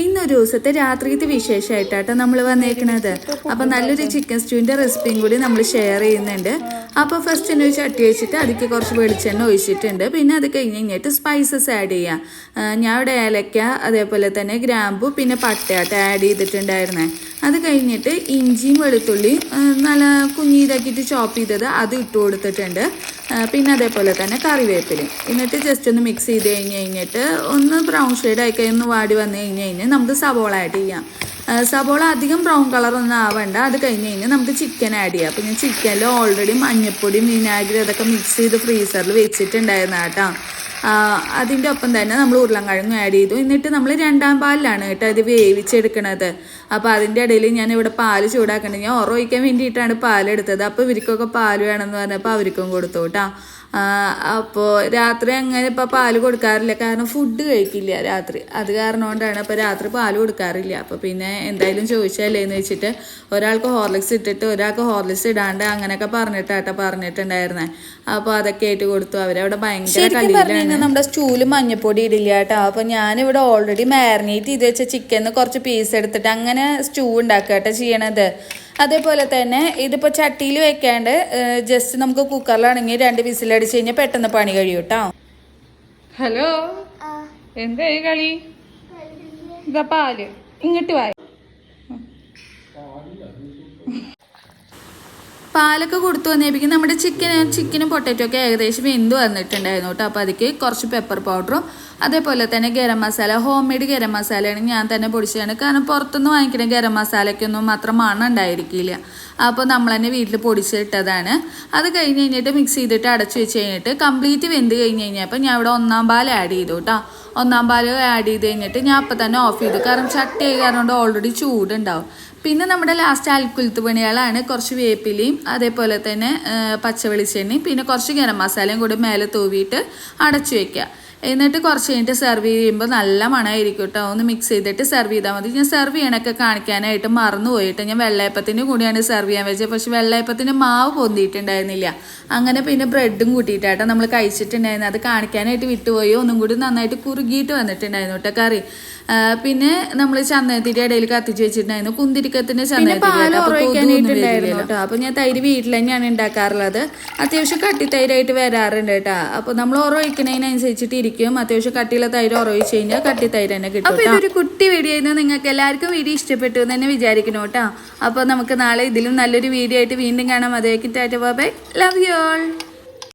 ഇന്നൊരു ദിവസത്തെ രാത്രിത്തെ വിശേഷമായിട്ടാട്ടോ നമ്മൾ വന്നേക്കണത്. അപ്പം നല്ലൊരു ചിക്കൻ സ്റ്റൂവിന്റെ റെസിപ്പിയും കൂടി നമ്മൾ ഷെയർ ചെയ്യുന്നുണ്ട്. അപ്പോൾ ഫസ്റ്റ് തന്നെ ഒരു ചട്ടി വെച്ചിട്ട് അതിലേക്ക് കുറച്ച് വെളിച്ചെണ്ണ ഒഴിച്ചിട്ടുണ്ട്. പിന്നെ അത് കഴിഞ്ഞ് കഴിഞ്ഞിട്ട് സ്പൈസസ് ആഡ് ചെയ്യാം. ഞാൻ ഇവിടെ ഏലക്ക അതേപോലെ തന്നെ ഗ്രാമ്പു പിന്നെ പട്ടയാട്ട ആഡ് ചെയ്തിട്ടുണ്ടായിരുന്നേ. അത് കഴിഞ്ഞിട്ട് ഇഞ്ചിയും വെളുത്തുള്ളിയും നല്ല കുഞ്ഞിതാക്കിയിട്ട് ചോപ്പ് ചെയ്തത് അത് ഇട്ട് കൊടുത്തിട്ടുണ്ട്. പിന്നെ അതേപോലെ തന്നെ കറിവേപ്പിലയും എന്നിട്ട് ജസ്റ്റ് ഒന്ന് മിക്സ് ചെയ്ത് കഴിഞ്ഞ് കഴിഞ്ഞിട്ട് ഒന്ന് ബ്രൗൺ ഷെയ്ഡ് ആയി ഒന്ന് വാടി വന്നു കഴിഞ്ഞ് കഴിഞ്ഞാൽ നമുക്ക് സബോള ആഡ് ചെയ്യാം. സവോള അധികം ബ്രൗൺ കളർ ഒന്നും ആവണ്ട. അത് കഴിഞ്ഞ് കഴിഞ്ഞാൽ നമുക്ക് ചിക്കൻ ആഡ് ചെയ്യാം. അപ്പോൾ ഞാൻ ചിക്കനിൽ ഓൾറെഡി മഞ്ഞപ്പൊടിയും വിനാഗിരി അതൊക്കെ മിക്സ് ചെയ്ത് ഫ്രീസറിൽ വെച്ചിട്ടുണ്ടായിരുന്നു കേട്ടോ അതിന്റെ ഒപ്പം തന്നെ നമ്മൾ ഉരുളൻകിഴങ്ങും ആഡ് ചെയ്തു. എന്നിട്ട് നമ്മൾ രണ്ടാം പാലിലാണ് കേട്ടോ ഇത് വേവിച്ചെടുക്കണത്. അപ്പോൾ അതിന്റെ ഇടയിൽ ഞാൻ ഇവിടെ പാൽ ചൂടാക്കണത് ഞാൻ ഉറവിക്കാൻ വേണ്ടിയിട്ടാണ് പാലെടുത്തത്. അപ്പോൾ ഇവർക്കൊക്കെ പാൽ വേണമെന്ന് പറഞ്ഞപ്പോൾ അവർക്കും കൊടുത്തു കേട്ടോ. അപ്പോൾ രാത്രി അങ്ങനെ ഇപ്പോൾ പാൽ കൊടുക്കാറില്ല. കാരണം ഫുഡ് കഴിക്കില്ല രാത്രി. അത് കാരണം കൊണ്ടാണ് അപ്പോൾ രാത്രി പാൽ കൊടുക്കാറില്ല. അപ്പോൾ പിന്നെ എന്തായാലും ചോദിച്ചല്ലേ എന്ന് വെച്ചിട്ട് ഒരാൾക്ക് ഹോർലിക്സ് ഇട്ടിട്ട് ഒരാൾക്ക് ഹോർലിക്സ് ഇടാണ്ട് അങ്ങനെയൊക്കെ പറഞ്ഞിട്ടാട്ടോ പറഞ്ഞിട്ടുണ്ടായിരുന്നേ. അപ്പോൾ അതൊക്കെ ആയിട്ട് കൊടുത്തു. അവരവിടെ ഭയങ്കര പറഞ്ഞു നമ്മുടെ സ്റ്റൂൽ മഞ്ഞപ്പൊടി ഇടില്ല കേട്ടോ അപ്പോൾ ഞാനിവിടെ ഓൾറെഡി മാരിനേറ്റ് ചെയ്ത് വെച്ച ചിക്കൻ കുറച്ച് പീസ് എടുത്തിട്ട് അങ്ങനെ സ്റ്റൂ ഉണ്ടാക്കുക കേട്ടോ ചെയ്യണത്. അതേപോലെ തന്നെ ഇതിപ്പോൾ ചട്ടിയിൽ വെക്കാണ്ട് ജസ്റ്റ് നമുക്ക് കുക്കറിലാണെങ്കിൽ രണ്ട് വിസിലടിച്ച് കഴിഞ്ഞാൽ പെട്ടെന്ന് പണി കഴിയും കേട്ടോ. ഹലോ? എന്തായി കളി? ഇതാ പാൽ. ഇങ്ങോട്ട് വായ പാലൊക്കെ കൊടുത്തു വന്നേപ്പിക്കും നമ്മുടെ ചിക്കൻ ചിക്കനും പൊട്ടറ്റോ ഒക്കെ ഏകദേശം വെന്ത് വന്നിട്ടുണ്ടായിരുന്നു കേട്ടോ. അപ്പോൾ അതിലേക്ക് കുറച്ച് പെപ്പർ പൗഡറും അതേപോലെ തന്നെ ഗരം മസാല ഹോം മെയ്ഡ് ഗരം മസാലയാണ് ഞാൻ തന്നെ പൊടിച്ചതാണ്. കാരണം പുറത്തുനിന്ന് വാങ്ങിക്കുന്ന ഗരം മസാലയ്ക്കൊന്നും മാത്രം മണം ഉണ്ടായിരിക്കില്ല. അപ്പോൾ നമ്മൾ തന്നെ വീട്ടിൽ പൊടിച്ചിട്ടതാണ്. അത് കഴിഞ്ഞ് കഴിഞ്ഞിട്ട് മിക്സ് ചെയ്തിട്ട് അടച്ചു വെച്ച് കഴിഞ്ഞിട്ട് കംപ്ലീറ്റ് വെന്ത് കഴിഞ്ഞ് കഴിഞ്ഞപ്പോൾ ഞാൻ ഇവിടെ ഒന്നാം പാൽ ആഡ് ചെയ്തു കേട്ടോ ഒന്നാം പാൽ ആഡ് ചെയ്ത് കഴിഞ്ഞിട്ട് ഞാൻ അപ്പം തന്നെ ഓഫ് ചെയ്തു. കാരണം ചട്ടി കാരണം ഓൾറെഡി ചൂടുണ്ടാവും. പിന്നെ നമ്മുടെ ലാസ്റ്റ് അൽക്കുലത്ത് പണികളാണ്. കുറച്ച് വേപ്പിലയും അതേപോലെ തന്നെ പച്ചവെളിച്ചെണ്ണയും പച്ച വെളിച്ചെണ്ണയും പിന്നെ കുറച്ച് ഗരം മസാലയും കൂടി മേലെ തൂവിയിട്ട് അടച്ചു വെക്കുക. എന്നിട്ട് കുറച്ച് കഴിഞ്ഞിട്ട് സെർവ് ചെയ്യുമ്പോൾ നല്ല മണമായിരിക്കും കേട്ടോ ഒന്ന് മിക്സ് ചെയ്തിട്ട് സെർവ് ചെയ്താൽ മതി. ഞാൻ സെർവ് ചെയ്യണൊക്കെ കാണിക്കാനായിട്ട് മറന്നുപോയിട്ട് ഞാൻ വെള്ളയപ്പത്തിന്റെ കൂടിയാണ് സെർവ് ചെയ്യാൻ വെച്ചത്. പക്ഷെ വെള്ളയപ്പത്തിന്റെ മാവ് പൊന്തിയിട്ടുണ്ടായിരുന്നില്ല. അങ്ങനെ പിന്നെ ബ്രെഡും കൂട്ടിയിട്ടാട്ടോ നമ്മൾ കഴിച്ചിട്ടുണ്ടായിരുന്നു അത് കാണിക്കാനായിട്ട് വിട്ടുപോയി. ഒന്നും കൂടി നന്നായിട്ട് കുറുകിയിട്ട് വന്നിട്ടുണ്ടായിരുന്നു കേട്ടോ കറി. പിന്നെ നമ്മൾ ചന്ദനത്തിന്റെ ഇടയിൽ കത്തിച്ച് വെച്ചിട്ടുണ്ടായിരുന്നു. കുന്തിരിക്കത്തിന്റെ ചന്ദനത്തിന്റെ അപ്പൊ ഞാൻ തൈര് വീട്ടിൽ തന്നെയാണ് ഉണ്ടാക്കാറുള്ളത്. അത്യാവശ്യം കട്ടി തൈരായിട്ട് വരാറുണ്ട് കേട്ടോ. അപ്പൊ നമ്മൾ ഉറവിക്കുന്നതിനനുസരിച്ചിട്ട് ഇരിക്കും അത്യാവശ്യം കട്ടിയുള്ള തൈര് ഉറവിച്ച് കഴിഞ്ഞാൽ കട്ടി തൈര് തന്നെ കിട്ടും അപ്പൊ ഇതൊരു കുട്ടി വീഡിയോ ആയിരുന്നു. നിങ്ങൾക്ക് എല്ലാവർക്കും വീഡിയോ ഇഷ്ടപ്പെട്ടു എന്ന് തന്നെ വിചാരിക്കണം കേട്ടോ. അപ്പൊ നമുക്ക് നാളെ ഇതിലും നല്ലൊരു വീഡിയോ ആയിട്ട് വീണ്ടും കാണാം. അതേക്കിട്ടായിട്ട് ബൈ ലവ് യു ഓൾ